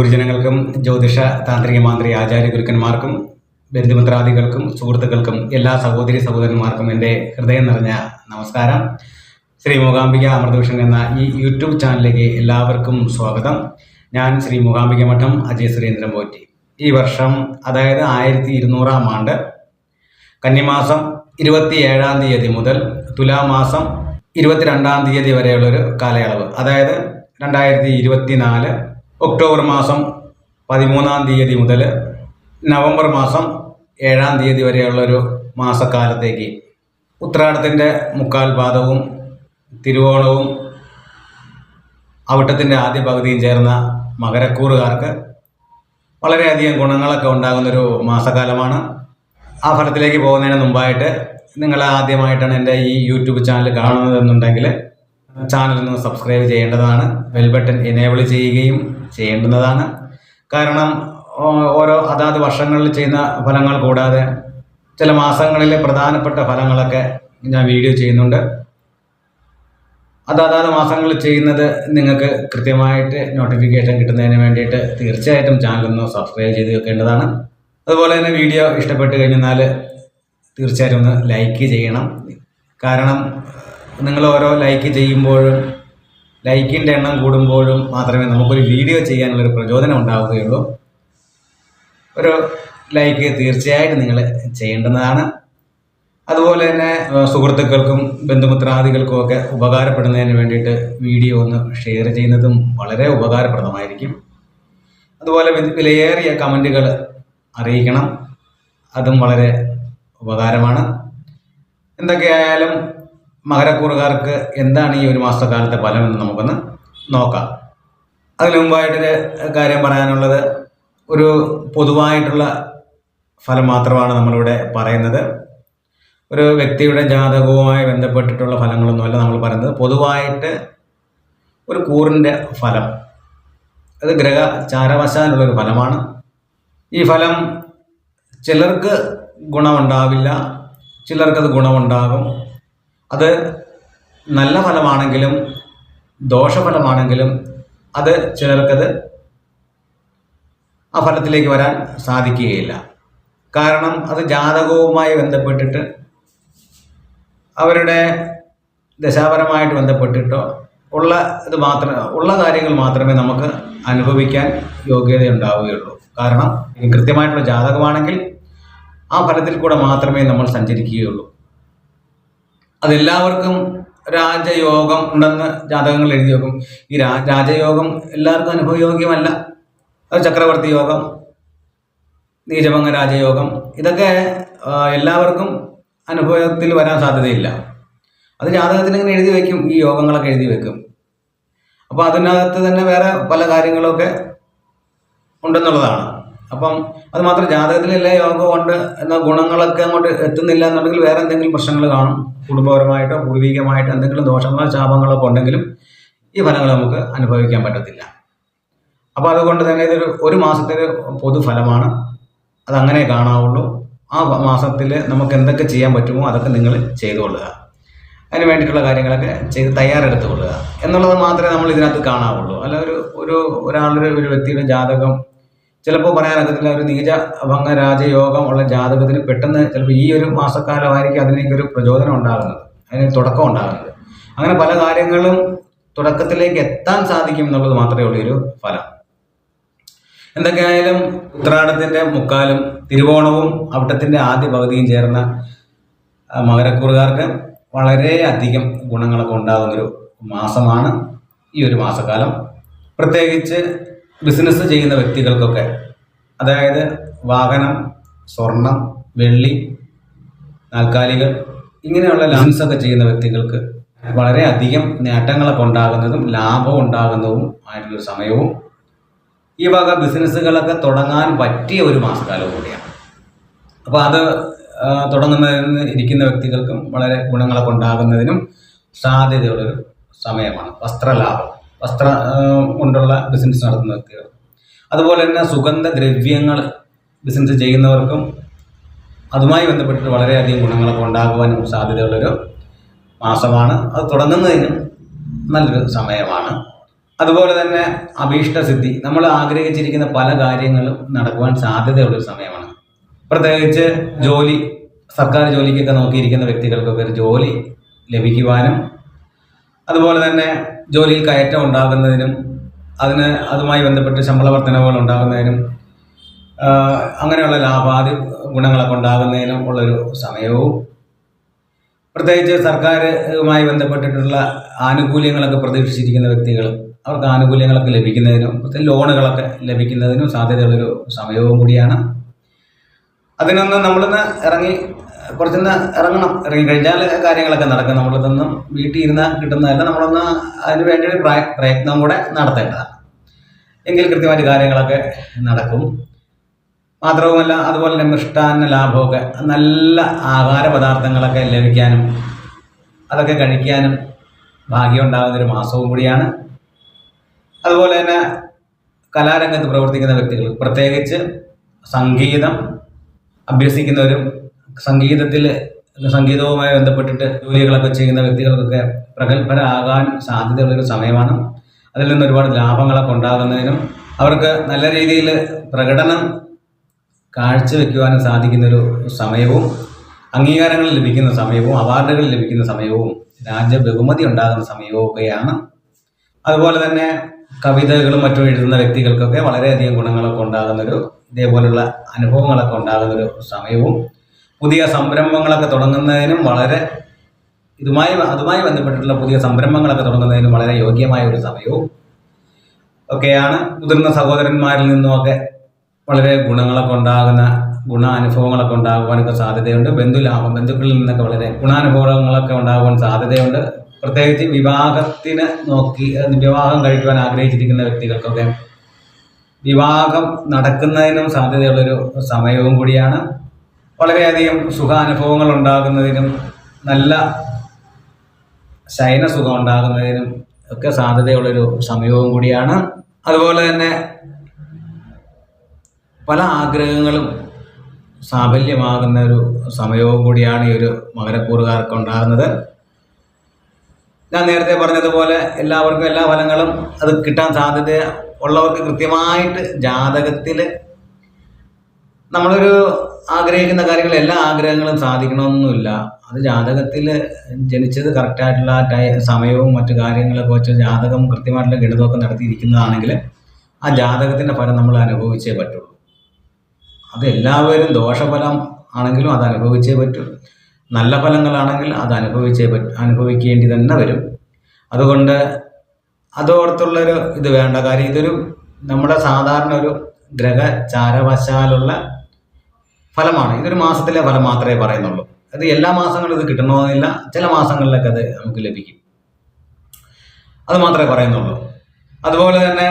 ഗുരുജനങ്ങൾക്കും ജ്യോതിഷ താന്ത്രിക മാന്ത്രി ആചാര്യ ഗുരുക്കന്മാർക്കും ബന്ധുമിത്രാദികൾക്കും സുഹൃത്തുക്കൾക്കും എല്ലാ സഹോദരി സഹോദരന്മാർക്കും എന്റെ ഹൃദയം നിറഞ്ഞ നമസ്കാരം. ശ്രീ മൂകാംബിക അമൃതഭൂഷൺ എന്ന ഈ യൂട്യൂബ് ചാനലിലേക്ക് എല്ലാവർക്കും സ്വാഗതം. ഞാൻ ശ്രീ മൂകാംബിക മഠം അജയ് സുരേന്ദ്രൻ പോറ്റി. ഈ വർഷം അതായത് ആയിരത്തി ഇരുന്നൂറാം ആണ്ട് കന്നിമാസം ഇരുപത്തി ഏഴാം തീയതി മുതൽ തുലാമാസം ഇരുപത്തിരണ്ടാം തീയതി വരെയുള്ളൊരു കാലയളവ്. അതായത് രണ്ടായിരത്തി ഇരുപത്തി നാല് ഒക്ടോബർ മാസം പതിമൂന്നാം തീയതി മുതൽ നവംബർ മാസം ഏഴാം തീയതി വരെയുള്ളൊരു മാസക്കാലത്തേക്ക് ഉത്രാടത്തിന്റെ മുക്കാൽ പാദവും തിരുവോണവും അവിട്ടത്തിന്റെ ആദ്യ പകുതിയും ചേർന്ന മകരക്കൂറുകാർക്ക് വളരെയധികം ഗുണങ്ങളൊക്കെ ഉണ്ടാകുന്നൊരു മാസക്കാലമാണ്. ആ ഫലത്തിലേക്ക് പോകുന്നതിന് മുമ്പായിട്ട് നിങ്ങൾ ആദ്യമായിട്ടാണ് എന്റെ ഈ യൂട്യൂബ് ചാനൽ കാണുന്നതെന്നുണ്ടെങ്കിൽ ചാനൽ ഒന്ന് സബ്സ്ക്രൈബ് ചെയ്യേണ്ടതാണ്. ബെൽ ബട്ടൺ എനേബിൾ ചെയ്യുകയും ചെയ്യേണ്ടുന്നതാണ്. കാരണം ഓരോ അതാത് വർഷങ്ങളിൽ ചെയ്യുന്ന ഫലങ്ങൾ കൂടാതെ ചില മാസങ്ങളിലെ പ്രധാനപ്പെട്ട ഫലങ്ങളൊക്കെ ഞാൻ വീഡിയോ ചെയ്യുന്നുണ്ട്. അത് അതാത് മാസങ്ങളിൽ ചെയ്യുന്നത് നിങ്ങൾക്ക് കൃത്യമായിട്ട് നോട്ടിഫിക്കേഷൻ കിട്ടുന്നതിന് വേണ്ടിയിട്ട് തീർച്ചയായിട്ടും ചാനൽ ഒന്ന് സബ്സ്ക്രൈബ് ചെയ്ത് വെക്കേണ്ടതാണ്. അതുപോലെ തന്നെ വീഡിയോ ഇഷ്ടപ്പെട്ട് കഴിഞ്ഞാൽ തീർച്ചയായിട്ടും ഒന്ന് ലൈക്ക് ചെയ്യണം. കാരണം നിങ്ങൾ ഓരോ ലൈക്ക് ചെയ്യുമ്പോഴും ലൈക്കിന്റെ എണ്ണം കൂടുമ്പോഴും മാത്രമേ നമുക്കൊരു വീഡിയോ ചെയ്യാനുള്ളൊരു പ്രചോദനം ഉണ്ടാവുകയുള്ളൂ. ഒരു ലൈക്ക് തീർച്ചയായിട്ടും നിങ്ങൾ ചെയ്യേണ്ടുന്നതാണ് അതുപോലെ തന്നെ സുഹൃത്തുക്കൾക്കും ബന്ധുമിത്രാദികൾക്കും ഒക്കെ ഉപകാരപ്പെടുന്നതിന് വേണ്ടിയിട്ട് വീഡിയോ ഒന്ന് ഷെയർ ചെയ്യുന്നതും വളരെ ഉപകാരപ്രദമായിരിക്കും. അതുപോലെ വിലയേറിയ കമന്റുകൾ അറിയിക്കണം. അതും വളരെ ഉപകാരമാണ്. എന്തൊക്കെയായാലും മകരക്കൂറുകാർക്ക് എന്താണ് ഈ ഒരു മാസക്കാലത്തെ ഫലം എന്ന് നമുക്കൊന്ന് നോക്കാം. അതിനു മുമ്പായിട്ടൊരു കാര്യം പറയാനുള്ളത് ഒരു പൊതുവായിട്ടുള്ള ഫലം മാത്രമാണ് നമ്മളിവിടെ പറയുന്നത്. ഒരു വ്യക്തിയുടെ ജാതകവുമായി ബന്ധപ്പെട്ടിട്ടുള്ള ഫലങ്ങളൊന്നുമല്ല നമ്മൾ പറയുന്നത്. പൊതുവായിട്ട് ഒരു കൂറിന്റെ ഫലം അത് ഗ്രഹ ചാരവശാലുള്ളൊരു ഫലമാണ്. ഈ ഫലം ചിലർക്ക് ഗുണമുണ്ടാവില്ല ചിലർക്കത് ഗുണമുണ്ടാകും. അത് നല്ല ഫലമാണെങ്കിലും ദോഷഫലമാണെങ്കിലും അത് ചിലർക്കത് ആ ഫലത്തിലേക്ക് വരാൻ സാധിക്കുകയില്ല. കാരണം അത് ജാതകവുമായി ബന്ധപ്പെട്ടിട്ട് അവരുടെ ദശാപരമായിട്ട് ബന്ധപ്പെട്ടിട്ടോ ഉള്ള ഇത് മാത്രം ഉള്ള കാര്യങ്ങൾ മാത്രമേ നമുക്ക് അനുഭവിക്കാൻ യോഗ്യത ഉണ്ടാവുകയുള്ളൂ കാരണം കൃത്യമായിട്ടുള്ള ജാതകമാണെങ്കിൽ ആ ഫലത്തിൽ കൂടെ മാത്രമേ നമ്മൾ സഞ്ചരിക്കുകയുള്ളൂ. അതെല്ലാവർക്കും രാജയോഗം ഉണ്ടെന്ന് ജാതകങ്ങൾ എഴുതി വെക്കും. ഈ രാ രാജയോഗം എല്ലാവർക്കും അനുഭവയോഗ്യമല്ല. അത് ചക്രവർത്തി യോഗം നീചഭംഗ രാജയോഗം ഇതൊക്കെ എല്ലാവർക്കും അനുഭവത്തിൽ വരാൻ സാധ്യതയില്ല. അത് ജാതകത്തിൽ ഇങ്ങനെ എഴുതി വെക്കും ഈ യോഗങ്ങളൊക്കെ എഴുതി വെക്കും. അപ്പോൾ അതിനകത്ത് തന്നെ വേറെ പല കാര്യങ്ങളൊക്കെ ഉണ്ടെന്നുള്ളതാണ്. അപ്പം അത് മാത്രം ജാതകത്തിലല്ലേ യോഗവും ഉണ്ട് എന്ന ഗുണങ്ങളൊക്കെ അങ്ങോട്ട് എത്തുന്നില്ല എന്നുണ്ടെങ്കിൽ വേറെ എന്തെങ്കിലും പ്രശ്നങ്ങൾ കാണും. കുടുംബപരമായിട്ടോ പൂർവികമായിട്ടോ എന്തെങ്കിലും ദോഷങ്ങളോ ശാപങ്ങളൊക്കെ ഉണ്ടെങ്കിലും ഈ ഫലങ്ങൾ നമുക്ക് അനുഭവിക്കാൻ പറ്റത്തില്ല. അപ്പോൾ അതുകൊണ്ട് തന്നെ ഇതൊരു ഒരു മാസത്തെ പൊതുഫലമാണ്. അതങ്ങനെ കാണാവുള്ളൂ. ആ മാസത്തിൽ നമുക്ക് എന്തൊക്കെ ചെയ്യാൻ പറ്റുമോ അതൊക്കെ നിങ്ങൾ ചെയ്തുകൊള്ളുക അതിന് വേണ്ടിയിട്ടുള്ള കാര്യങ്ങളൊക്കെ ചെയ്ത് തയ്യാറെടുത്തു കൊള്ളുക. എന്നുള്ളത് മാത്രമേ നമ്മൾ ഇതിനകത്ത് കാണാവുള്ളൂ. അല്ല ഒരു ഒരു ഒരാളുടെ ഒരു വ്യക്തിയുടെ ജാതകം ചിലപ്പോൾ പറയാനൊക്കത്തില്ല ഒരു നീച ഭംഗ രാജയോഗം ഉള്ള ജാതകത്തിന് പെട്ടെന്ന് ചിലപ്പോൾ ഈ ഒരു മാസക്കാലമായിരിക്കും അതിനേക്കൊരു പ്രചോദനം ഉണ്ടാകുന്നത്. അതിന് തുടക്കം ഉണ്ടാകുന്നത്. അങ്ങനെ പല കാര്യങ്ങളും തുടക്കത്തിലേക്ക് എത്താൻ സാധിക്കും എന്നുള്ളത് മാത്രമേ ഉള്ളൂ ഒരു ഫലം. എന്തൊക്കെയായാലും ഉത്രാടത്തിന്റെ മുക്കാലും തിരുവോണവും അവിട്ടത്തിന്റെ ആദ്യ പകുതിയും ചേർന്ന മകരക്കൂറുകാർക്ക് വളരെയധികം ഗുണങ്ങളൊക്കെ ഉണ്ടാകുന്നൊരു മാസമാണ് ഈ ഒരു മാസക്കാലം. പ്രത്യേകിച്ച് ബിസിനസ് ചെയ്യുന്ന വ്യക്തികൾക്കൊക്കെ. അതായത് വാഹനം സ്വർണം വെള്ളി നാൽക്കാലികൾ ഇങ്ങനെയുള്ള ലാൻസൊക്കെ ചെയ്യുന്ന വ്യക്തികൾക്ക് വളരെയധികം നേട്ടങ്ങളൊക്കെ ഉണ്ടാകുന്നതും ലാഭം ഉണ്ടാകുന്നതും ആയിട്ടുള്ള സമയവും ഈ വക ബിസിനസ്സുകളൊക്കെ തുടങ്ങാൻ പറ്റിയ ഒരു മാസക്കാലം കൂടിയാണ്. അപ്പോൾ അത് തുടങ്ങുന്നതിന് ഇരിക്കുന്ന വ്യക്തികൾക്കും വളരെ ഗുണങ്ങളൊക്കെ ഉണ്ടാകുന്നതിനും സാധ്യതയുള്ളൊരു സമയമാണ് വസ്ത്രലാഭം. വസ്ത്ര കൊണ്ടുള്ള ബിസിനസ് നടത്തുന്ന വ്യക്തികൾ അതുപോലെ തന്നെ സുഗന്ധദ്രവ്യങ്ങൾ ബിസിനസ് ചെയ്യുന്നവർക്കും അതുമായി ബന്ധപ്പെട്ടിട്ട് വളരെയധികം ഗുണങ്ങളൊക്കെ ഉണ്ടാകുവാനും സാധ്യതയുള്ളൊരു മാസമാണ്. അത് തുടങ്ങുന്നതിനും നല്ലൊരു സമയമാണ്. അതുപോലെ തന്നെ അഭീഷ്ടസിദ്ധി നമ്മൾ ആഗ്രഹിച്ചിരിക്കുന്ന പല കാര്യങ്ങളും നടക്കുവാൻ സാധ്യതയുള്ളൊരു സമയമാണ്. പ്രത്യേകിച്ച് ജോലി സർക്കാർ ജോലിക്കൊക്കെ നോക്കിയിരിക്കുന്ന വ്യക്തികൾക്കൊക്കെ ഒരു ജോലി ലഭിക്കുവാനും അതുപോലെ തന്നെ ജോലിയിൽ കയറ്റം ഉണ്ടാകുന്നതിനും അതിന് അതുമായി ബന്ധപ്പെട്ട് ശമ്പള വർധനവുകൾ ഉണ്ടാകുന്നതിനും അങ്ങനെയുള്ള ലാഭാദി ഗുണങ്ങളൊക്കെ ഉണ്ടാകുന്നതിനും ഉള്ളൊരു സമയവും. പ്രത്യേകിച്ച് സർക്കാരുമായി ബന്ധപ്പെട്ടിട്ടുള്ള ആനുകൂല്യങ്ങളൊക്കെ പ്രതീക്ഷിച്ചിരിക്കുന്ന വ്യക്തികൾ അവർക്ക് ആനുകൂല്യങ്ങളൊക്കെ ലഭിക്കുന്നതിനും പ്രത്യേക ലോണുകളൊക്കെ ലഭിക്കുന്നതിനും സാധ്യതയുള്ളൊരു സമയവും കൂടിയാണ്. അതിനൊന്ന് നമ്മളിന്ന് ഇറങ്ങി കുറച്ചൊന്ന് ഇറങ്ങണം ഇറങ്ങി കഴിഞ്ഞാൽ കാര്യങ്ങളൊക്കെ നടക്കും. നമ്മളിതൊന്നും വീട്ടിൽ ഇരുന്ന് കിട്ടുന്നതല്ല. നമ്മളൊന്ന് അതിന് വേണ്ടി ഒരു പ്രയ- പ്രയത്നം കൂടെ നടത്തേണ്ടതാണ്. എങ്കിൽ കൃത്യമായിട്ട് കാര്യങ്ങളൊക്കെ നടക്കും. മാത്രവുമല്ല അതുപോലെ തന്നെ മിഷ്ടാന്ന ലാഭമൊക്കെ നല്ല ആഹാര പദാർത്ഥങ്ങളൊക്കെ ലഭിക്കാനും അതൊക്കെ കഴിക്കാനും ഭാഗ്യം ഉണ്ടാകുന്ന ഒരു മാസവും കൂടിയാണ്. അതുപോലെ തന്നെ കലാരംഗത്ത് പ്രവർത്തിക്കുന്ന വ്യക്തികൾ പ്രത്യേകിച്ച് സംഗീതം അഭ്യസിക്കുന്നവരും സംഗീതത്തിൽ സംഗീതവുമായി ബന്ധപ്പെട്ടിട്ട് ജോലികളൊക്കെ ചെയ്യുന്ന വ്യക്തികൾക്കൊക്കെ പ്രഗത്ഭരാകാൻ സാധ്യതയുള്ളൊരു സമയമാണ്. അതിൽ നിന്ന് ഒരുപാട് ലാഭങ്ങളൊക്കെ ഉണ്ടാകുന്നതിനും അവർക്ക് നല്ല രീതിയിൽ പ്രകടനം കാഴ്ചവെക്കുവാനും സാധിക്കുന്നൊരു സമയവും അംഗീകാരങ്ങൾ ലഭിക്കുന്ന സമയവും അവാർഡുകൾ ലഭിക്കുന്ന സമയവും രാജ്യ ബഹുമതി ഉണ്ടാകുന്ന സമയവും ഒക്കെയാണ്. അതുപോലെ തന്നെ കവിതകളും മറ്റും എഴുതുന്ന വ്യക്തികൾക്കൊക്കെ വളരെയധികം ഗുണങ്ങളൊക്കെ ഉണ്ടാകുന്നൊരു ഇതേപോലുള്ള അനുഭവങ്ങളൊക്കെ ഉണ്ടാകുന്നൊരു സമയവും പുതിയ സംരംഭങ്ങളൊക്കെ തുടങ്ങുന്നതിനും വളരെ ഇതുമായി അതുമായി ബന്ധപ്പെട്ടിട്ടുള്ള പുതിയ സംരംഭങ്ങളൊക്കെ തുടങ്ങുന്നതിനും വളരെ യോഗ്യമായ ഒരു സമയവും ഒക്കെയാണ്. മുതിർന്ന സഹോദരന്മാരിൽ നിന്നുമൊക്കെ വളരെ ഗുണങ്ങളൊക്കെ ഉണ്ടാകുന്ന ഗുണാനുഭവങ്ങളൊക്കെ ഉണ്ടാകുവാനൊക്കെ സാധ്യതയുണ്ട്. ബന്ധുലാഭം ബന്ധുക്കളിൽ നിന്നൊക്കെ വളരെ ഗുണാനുഭവങ്ങളൊക്കെ ഉണ്ടാകുവാൻ സാധ്യതയുണ്ട്. പ്രത്യേകിച്ച് വിവാഹത്തിന് നോക്കി വിവാഹം കഴിക്കുവാൻ ആഗ്രഹിച്ചിരിക്കുന്ന വ്യക്തികൾക്കൊക്കെ വിവാഹം നടക്കുന്നതിനും സാധ്യതയുള്ളൊരു സമയവും കൂടിയാണ്. വളരെയധികം സുഖാനുഭവങ്ങൾ ഉണ്ടാകുന്നതിനും നല്ല ശയനസുഖം ഉണ്ടാകുന്നതിനും ഒക്കെ സാധ്യതയുള്ളൊരു സമയവും കൂടിയാണ്. അതുപോലെ തന്നെ പല ആഗ്രഹങ്ങളും സാഫല്യമാകുന്ന ഒരു സമയവും കൂടിയാണ് ഈ ഒരു മകരക്കൂറുകാർക്ക് ഉണ്ടാകുന്നത് ഞാൻ നേരത്തെ പറഞ്ഞതുപോലെ എല്ലാവർക്കും എല്ലാ ഫലങ്ങളും അത് കിട്ടാൻ സാധ്യത ഉള്ളവർക്ക് കൃത്യമായിട്ട് ജാതകത്തിൽ നമ്മളൊരു ആഗ്രഹിക്കുന്ന കാര്യങ്ങൾ എല്ലാ ആഗ്രഹങ്ങളും സാധിക്കണമെന്നൊന്നുമില്ല അത് ജാതകത്തിൽ ജനിച്ചത് കറക്റ്റായിട്ടുള്ള ടൈ സമയവും മറ്റു കാര്യങ്ങളൊക്കെ വെച്ച് ജാതകം കൃത്യമായിട്ടുള്ള ഗണിതമൊക്കെ നടത്തിയിരിക്കുന്നതാണെങ്കിൽ ആ ജാതകത്തിന്റെ ഫലം നമ്മൾ അനുഭവിച്ചേ പറ്റുള്ളൂ. അത് എല്ലാവരും ദോഷഫലം ആണെങ്കിലും അത് അനുഭവിച്ചേ പറ്റൂ നല്ല ഫലങ്ങളാണെങ്കിൽ അത് അനുഭവിച്ചേ പറ്റും അനുഭവിക്കേണ്ടി തന്നെ വരും. അതുകൊണ്ട് അതോർത്തുള്ളൊരു ഇത് വേണ്ട കാര്യം. ഇതൊരു നമ്മുടെ സാധാരണ ഒരു ഗ്രഹചാരവശാലുള്ള ഫലമാണ്. ഇതൊരു മാസത്തിലെ ഫലം മാത്രമേ പറയുന്നുള്ളൂ. അത് എല്ലാ മാസങ്ങളും ഇത് കിട്ടണമെന്നില്ല ചില മാസങ്ങളിലൊക്കെ അത് നമുക്ക് ലഭിക്കും. അത് മാത്രമേ പറയുന്നുള്ളൂ. അതുപോലെ തന്നെ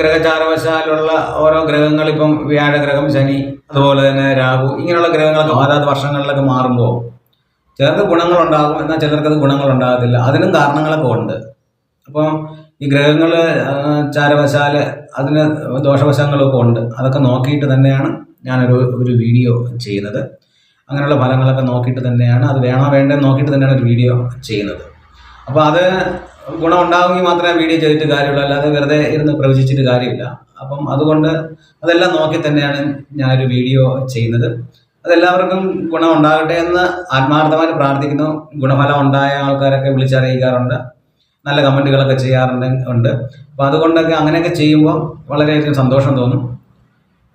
ഗ്രഹചാരവശാലുള്ള ഓരോ ഗ്രഹങ്ങൾ ഇപ്പം വ്യാഴഗ്രഹം ശനി അതുപോലെ തന്നെ രാഹു ഇങ്ങനെയുള്ള ഗ്രഹങ്ങളൊക്കെ അതാത് വർഷങ്ങളിലൊക്കെ മാറുമ്പോൾ ചിലർക്ക് ഗുണങ്ങളുണ്ടാകും എന്നാൽ ചിലർക്ക് അത് ഗുണങ്ങളുണ്ടാകത്തില്ല. അതിനും കാരണങ്ങളൊക്കെ ഉണ്ട്. അപ്പം ഈ ഗ്രഹങ്ങൾ ചാരവശാൽ അതിന് ദോഷവശങ്ങളൊക്കെ ഉണ്ട്. അതൊക്കെ നോക്കിയിട്ട് തന്നെയാണ് ഞാനൊരു ഒരു വീഡിയോ ചെയ്യുന്നത്. അങ്ങനെയുള്ള ഫലങ്ങളൊക്കെ നോക്കിയിട്ട് തന്നെയാണ്. അത് വേണോ വേണ്ടെന്ന് നോക്കിയിട്ട് തന്നെയാണ് ഒരു വീഡിയോ ചെയ്യുന്നത്. അപ്പോൾ അത് ഗുണം ഉണ്ടാകുമെങ്കിൽ മാത്രമേ വീഡിയോ ചെയ്തിട്ട് കാര്യമുള്ളൂ. അല്ലാതെ വെറുതെ ഇരുന്ന് പ്രവചിച്ചിട്ട് കാര്യമില്ല. അപ്പം അതുകൊണ്ട് അതെല്ലാം നോക്കി തന്നെയാണ് ഞാനൊരു വീഡിയോ ചെയ്യുന്നത്. അതെല്ലാവർക്കും ഗുണം ഉണ്ടാകട്ടെ എന്ന് ആത്മാർത്ഥമായിട്ട് പ്രാർത്ഥിക്കുന്നു. ഗുണഫലം ഉണ്ടായ ആൾക്കാരൊക്കെ വിളിച്ചറിയിക്കാറുണ്ട്. നല്ല കമന്റുകളൊക്കെ ചെയ്യാറുണ്ട് ഉണ്ട്. അപ്പോൾ അതുകൊണ്ടൊക്കെ അങ്ങനെയൊക്കെ ചെയ്യുമ്പോൾ വളരെയധികം സന്തോഷം തോന്നും.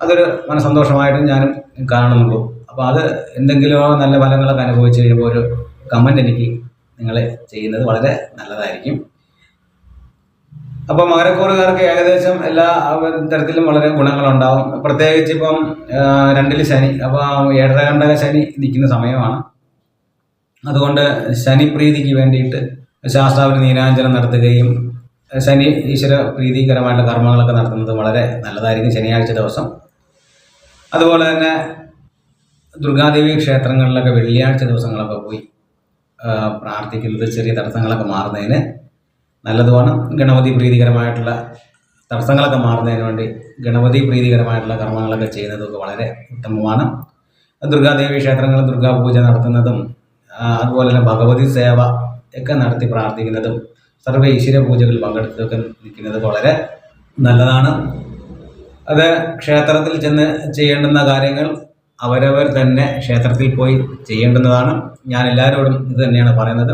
അതൊരു മനസ്സന്തോഷമായിട്ട് ഞാനും കാണുന്നുള്ളൂ. അപ്പോൾ അത് എന്തെങ്കിലും നല്ല ഫലങ്ങളൊക്കെ അനുഭവിച്ച് കഴിയുമ്പോൾ ഒരു കമന്റ് എനിക്ക് നിങ്ങൾ ചെയ്യുന്നത് വളരെ നല്ലതായിരിക്കും. അപ്പോൾ മകരക്കൂറുകാർക്ക് ഏകദേശം എല്ലാ തരത്തിലും വളരെ ഗുണങ്ങളുണ്ടാവും. പ്രത്യേകിച്ച് ഇപ്പം രണ്ടിൽ ശനി അപ്പോൾ ഏഴര കണ്ടക ശനി നിൽക്കുന്ന സമയമാണ്. അതുകൊണ്ട് ശനി പ്രീതിക്ക് വേണ്ടിയിട്ട് ശാസ്താവിന് നീരാഞ്ജനം നടത്തുകയും ശനി ഈശ്വര പ്രീതികരമായിട്ടുള്ള കർമ്മങ്ങളൊക്കെ നടത്തുന്നത് വളരെ നല്ലതായിരിക്കും ശനിയാഴ്ച ദിവസം. അതുപോലെ തന്നെ ദുർഗാദേവി ക്ഷേത്രങ്ങളിലൊക്കെ വെള്ളിയാഴ്ച ദിവസങ്ങളൊക്കെ പോയി പ്രാർത്ഥിക്കുന്നത് ചെറിയ തടസ്സങ്ങളൊക്കെ മാറുന്നതിന് നല്ലതുമാണ്. ഗണപതി പ്രീതികരമായിട്ടുള്ള തടസ്സങ്ങളൊക്കെ മാറുന്നതിന് വേണ്ടി ഗണപതി പ്രീതികരമായിട്ടുള്ള കർമ്മങ്ങളൊക്കെ ചെയ്യുന്നതൊക്കെ വളരെ ഉത്തമമാണ്. ദുർഗാദേവി ക്ഷേത്രങ്ങളിൽ ദുർഗാ പൂജ നടത്തുന്നതും അതുപോലെ തന്നെ ഭഗവതി സേവ ഒക്കെ നടത്തി പ്രാർത്ഥിക്കുന്നതും സർവ ഈശ്വര പൂജകളിൽ പങ്കെടുത്തൊക്കെ നിൽക്കുന്നത് വളരെ നല്ലതാണ്. അത് ക്ഷേത്രത്തിൽ ചെന്ന് ചെയ്യേണ്ടുന്ന കാര്യങ്ങൾ അവരവർ തന്നെ ക്ഷേത്രത്തിൽ പോയി ചെയ്യേണ്ടുന്നതാണ്. ഞാൻ എല്ലാവരോടും ഇത് തന്നെയാണ് പറയുന്നത്.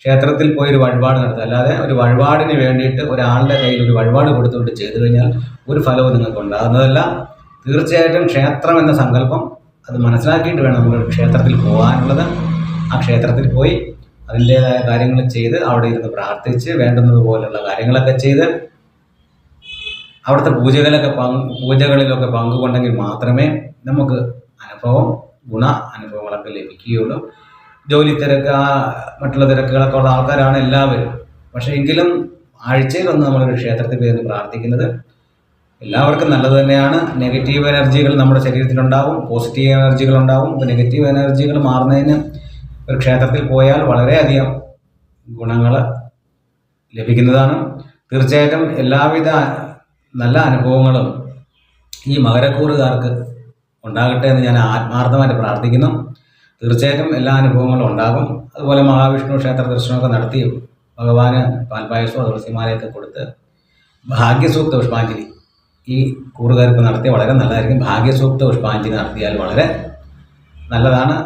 ക്ഷേത്രത്തിൽ പോയി ഒരു വഴിപാട് നടത്തുക. അല്ലാതെ ഒരു വഴിപാടിന് വേണ്ടിയിട്ട് ഒരാളുടെ കയ്യിൽ ഒരു വഴിപാട് കൊടുത്തുകൊണ്ട് ചെയ്തു കഴിഞ്ഞാൽ ഒരു ഫലവും നിങ്ങൾക്ക് ഉണ്ടാകുന്നതല്ല. തീർച്ചയായിട്ടും ക്ഷേത്രം എന്ന സങ്കല്പം അത് മനസ്സിലാക്കിയിട്ട് വേണം നമ്മൾ ക്ഷേത്രത്തിൽ പോകാനുള്ളത്. ആ ക്ഷേത്രത്തിൽ പോയി അതിന്റേതായ കാര്യങ്ങൾ ചെയ്ത് അവിടെ ഇരുന്ന് പ്രാർത്ഥിച്ച് വേണ്ടുന്നത് പോലുള്ള കാര്യങ്ങളൊക്കെ ചെയ്ത് അവിടുത്തെ പൂജകളൊക്കെ പങ്ക് പൂജകളിലൊക്കെ പങ്കുകൊണ്ടെങ്കിൽ മാത്രമേ നമുക്ക് അനുഭവം ഗുണ അനുഭവങ്ങളൊക്കെ ലഭിക്കുകയുള്ളൂ. ജോലി തിരക്ക് മറ്റുള്ള തിരക്കുകളൊക്കെ ഉള്ള ആൾക്കാരാണ് എല്ലാവരും. പക്ഷേ എങ്കിലും ആഴ്ചയിൽ ഒന്ന് നമ്മളൊരു ക്ഷേത്രത്തിൽ പോയി പ്രാർത്ഥിക്കുന്നത് എല്ലാവർക്കും നല്ലത് തന്നെയാണ്. നെഗറ്റീവ് എനർജികൾ നമ്മുടെ ശരീരത്തിലുണ്ടാവും പോസിറ്റീവ് എനർജികൾ ഉണ്ടാവും. അപ്പോൾ നെഗറ്റീവ് എനർജികൾ മാറുന്നതിന് ഒരു ക്ഷേത്രത്തിൽ പോയാൽ വളരെയധികം ഗുണങ്ങൾ ലഭിക്കുന്നതാണ്. തീർച്ചയായിട്ടും എല്ലാവിധ നല്ല അനുഭവങ്ങളും ഈ മകരക്കൂറുകാർക്ക് ഉണ്ടാകട്ടെ എന്ന് ഞാൻ ആത്മാർത്ഥമായിട്ട് പ്രാർത്ഥിക്കുന്നു. തീർച്ചയായിട്ടും എല്ലാ അനുഭവങ്ങളും ഉണ്ടാകും. അതുപോലെ മഹാവിഷ്ണു ക്ഷേത്ര ദർശനമൊക്കെ നടത്തി ഭഗവാന് പാൽപായസവും തുളസിമാലയൊക്കെ കൊടുത്ത് ഭാഗ്യസൂക്ത പുഷ്പാഞ്ജലി ഈ കൂറുകാർക്ക് നടത്തിയ വളരെ നല്ലതായിരിക്കും. ഭാഗ്യസൂക്ത പുഷ്പാഞ്ജലി നടത്തിയാൽ വളരെ നല്ലതാണ്.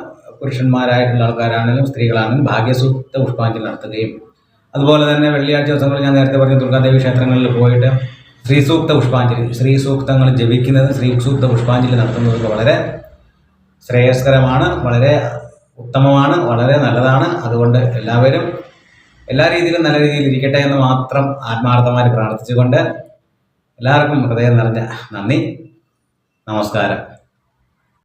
പുരുഷന്മാരായിട്ടുള്ള ആൾക്കാരാണെങ്കിലും സ്ത്രീകളാണെങ്കിലും ഭാഗ്യസൂക്ത പുഷ്പാഞ്ജലി നടത്തുകയും അതുപോലെ തന്നെ വെള്ളിയാഴ്ച ദിവസങ്ങളിൽ ഞാൻ നേരത്തെ പറഞ്ഞ ദുർഗാദേവി ക്ഷേത്രങ്ങളിൽ പോയിട്ട് ശ്രീസൂക്ത പുഷ്പാഞ്ജലി ശ്രീസൂക്തങ്ങൾ ജപിക്കുന്നത് ശ്രീസൂക്ത പുഷ്പാഞ്ജലി നടത്തുന്നതൊക്കെ വളരെ ശ്രേയസ്കരമാണ് വളരെ ഉത്തമമാണ് വളരെ നല്ലതാണ്. അതുകൊണ്ട് എല്ലാവരും എല്ലാ രീതിയിലും നല്ല രീതിയിൽ ഇരിക്കട്ടെ എന്ന് മാത്രം ആത്മാർത്ഥമായി പ്രാർത്ഥിച്ചുകൊണ്ട് എല്ലാവർക്കും ഹൃദയം നിറഞ്ഞ നന്ദി. നമസ്കാരം.